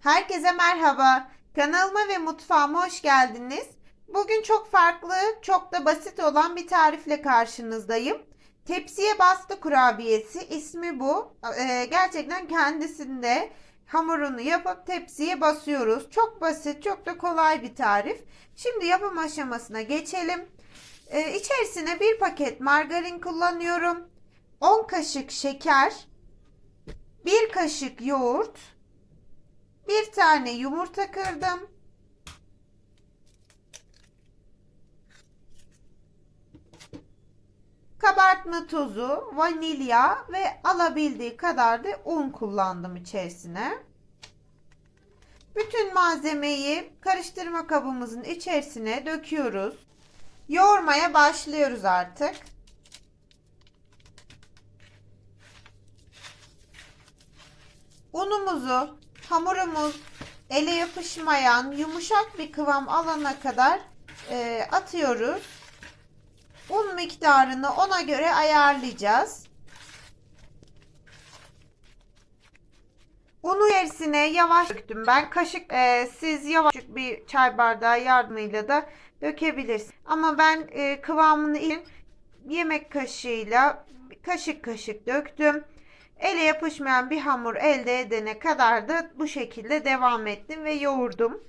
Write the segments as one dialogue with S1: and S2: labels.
S1: Herkese merhaba. Kanalıma ve mutfağıma hoş geldiniz. Bugün çok farklı, çok da basit olan bir tarifle karşınızdayım. Tepsiye bastı kurabiyesi. ismi bu. Ee, gerçekten kendisinde hamurunu yapıp tepsiye basıyoruz. Çok basit, çok da kolay bir tarif. Şimdi yapım aşamasına geçelim. Ee, içerisine bir paket margarin kullanıyorum. 10 kaşık şeker, 1 kaşık yoğurt, bir tane yumurta kırdım. Kabartma tozu, vanilya ve alabildiği kadar da un kullandım içerisine. Bütün malzemeyi karıştırma kabımızın içerisine döküyoruz. Yoğurmaya başlıyoruz artık. Unumuzu, hamurumuz ele yapışmayan yumuşak bir kıvam alana kadar e, atıyoruz. Un miktarını ona göre ayarlayacağız. Unu içerisine yavaş döktüm ben. Kaşık e, siz yavaş bir çay bardağı yardımıyla da dökebilirsiniz. Ama ben e, kıvamını için yemek kaşığıyla kaşık kaşık döktüm. Ele yapışmayan bir hamur elde edene kadar da bu şekilde devam ettim ve yoğurdum.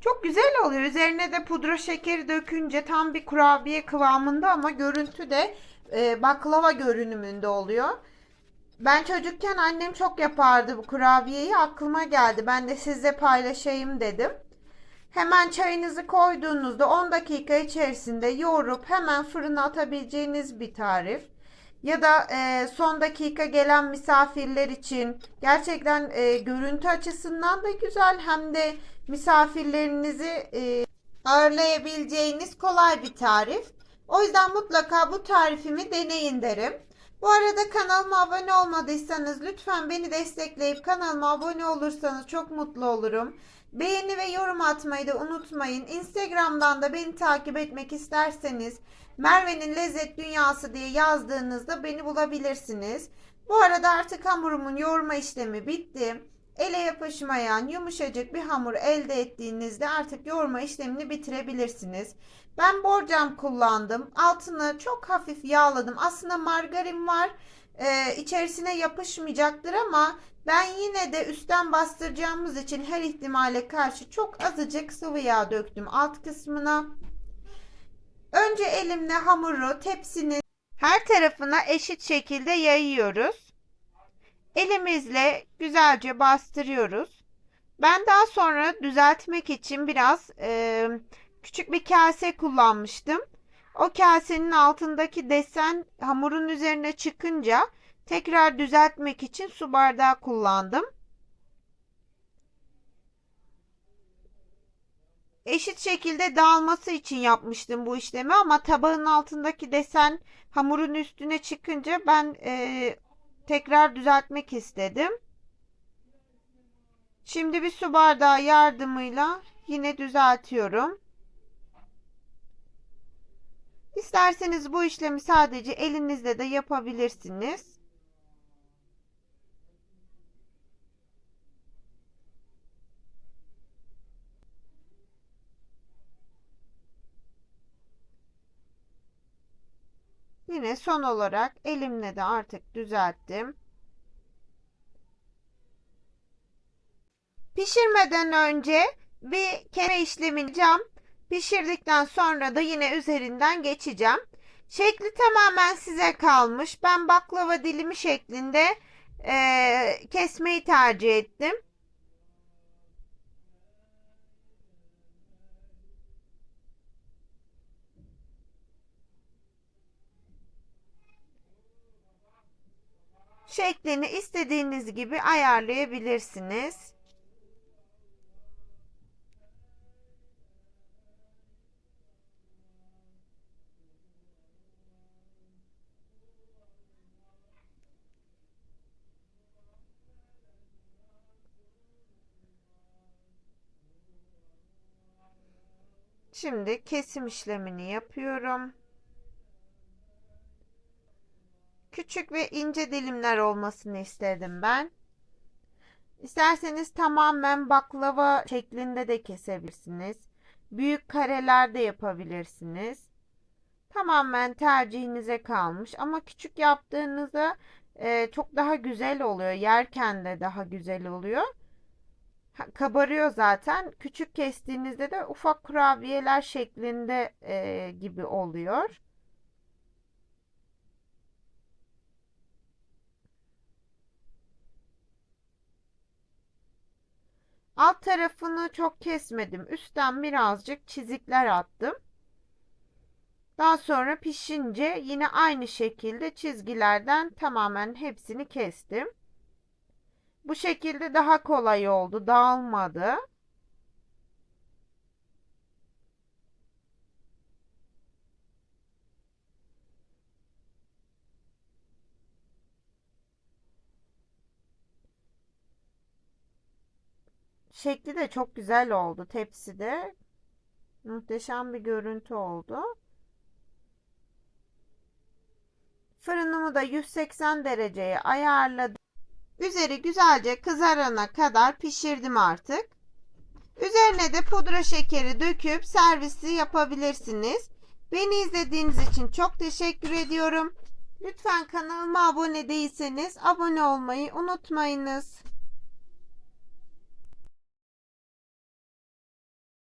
S1: Çok güzel oluyor. Üzerine de pudra şekeri dökünce tam bir kurabiye kıvamında ama görüntü de e, baklava görünümünde oluyor. Ben çocukken annem çok yapardı bu kurabiyeyi. Aklıma geldi. Ben de sizle paylaşayım dedim. Hemen çayınızı koyduğunuzda 10 dakika içerisinde yoğurup hemen fırına atabileceğiniz bir tarif. Ya da e, son dakika gelen misafirler için gerçekten e, görüntü açısından da güzel hem de misafirlerinizi e, ağırlayabileceğiniz kolay bir tarif. O yüzden mutlaka bu tarifimi deneyin derim. Bu arada kanalıma abone olmadıysanız lütfen beni destekleyip kanalıma abone olursanız çok mutlu olurum. Beğeni ve yorum atmayı da unutmayın. Instagram'dan da beni takip etmek isterseniz Merve'nin Lezzet Dünyası diye yazdığınızda beni bulabilirsiniz. Bu arada artık hamurumun yoğurma işlemi bitti. Ele yapışmayan yumuşacık bir hamur elde ettiğinizde artık yoğurma işlemini bitirebilirsiniz. Ben borcam kullandım. Altını çok hafif yağladım. Aslında margarin var. Ee, içerisine yapışmayacaktır ama ben yine de üstten bastıracağımız için her ihtimale karşı çok azıcık sıvı yağ döktüm alt kısmına. Önce elimle hamuru tepsinin her tarafına eşit şekilde yayıyoruz. Elimizle güzelce bastırıyoruz. Ben daha sonra düzeltmek için biraz e, küçük bir kase kullanmıştım. O kasenin altındaki desen hamurun üzerine çıkınca tekrar düzeltmek için su bardağı kullandım. eşit şekilde dağılması için yapmıştım bu işlemi ama tabağın altındaki desen hamurun üstüne çıkınca ben e, tekrar düzeltmek istedim. Şimdi bir su bardağı yardımıyla yine düzeltiyorum. İsterseniz bu işlemi sadece elinizle de yapabilirsiniz. Yine son olarak elimle de artık düzelttim. Pişirmeden önce bir kere işlemini cam pişirdikten sonra da yine üzerinden geçeceğim. Şekli tamamen size kalmış. Ben baklava dilimi şeklinde e, kesmeyi tercih ettim. Şeklini istediğiniz gibi ayarlayabilirsiniz. Şimdi kesim işlemini yapıyorum. Küçük ve ince dilimler olmasını istedim ben. İsterseniz tamamen baklava şeklinde de kesebilirsiniz. Büyük kareler de yapabilirsiniz. Tamamen tercihinize kalmış ama küçük yaptığınızda e, çok daha güzel oluyor. Yerken de daha güzel oluyor. Kabarıyor zaten. Küçük kestiğinizde de ufak kurabiyeler şeklinde e, gibi oluyor. Alt tarafını çok kesmedim. Üstten birazcık çizikler attım. Daha sonra pişince yine aynı şekilde çizgilerden tamamen hepsini kestim. Bu şekilde daha kolay oldu, dağılmadı. Şekli de çok güzel oldu tepside. Muhteşem bir görüntü oldu. Fırınımı da 180 dereceye ayarladım. Üzeri güzelce kızarana kadar pişirdim artık. Üzerine de pudra şekeri döküp servisi yapabilirsiniz. Beni izlediğiniz için çok teşekkür ediyorum. Lütfen kanalıma abone değilseniz abone olmayı unutmayınız.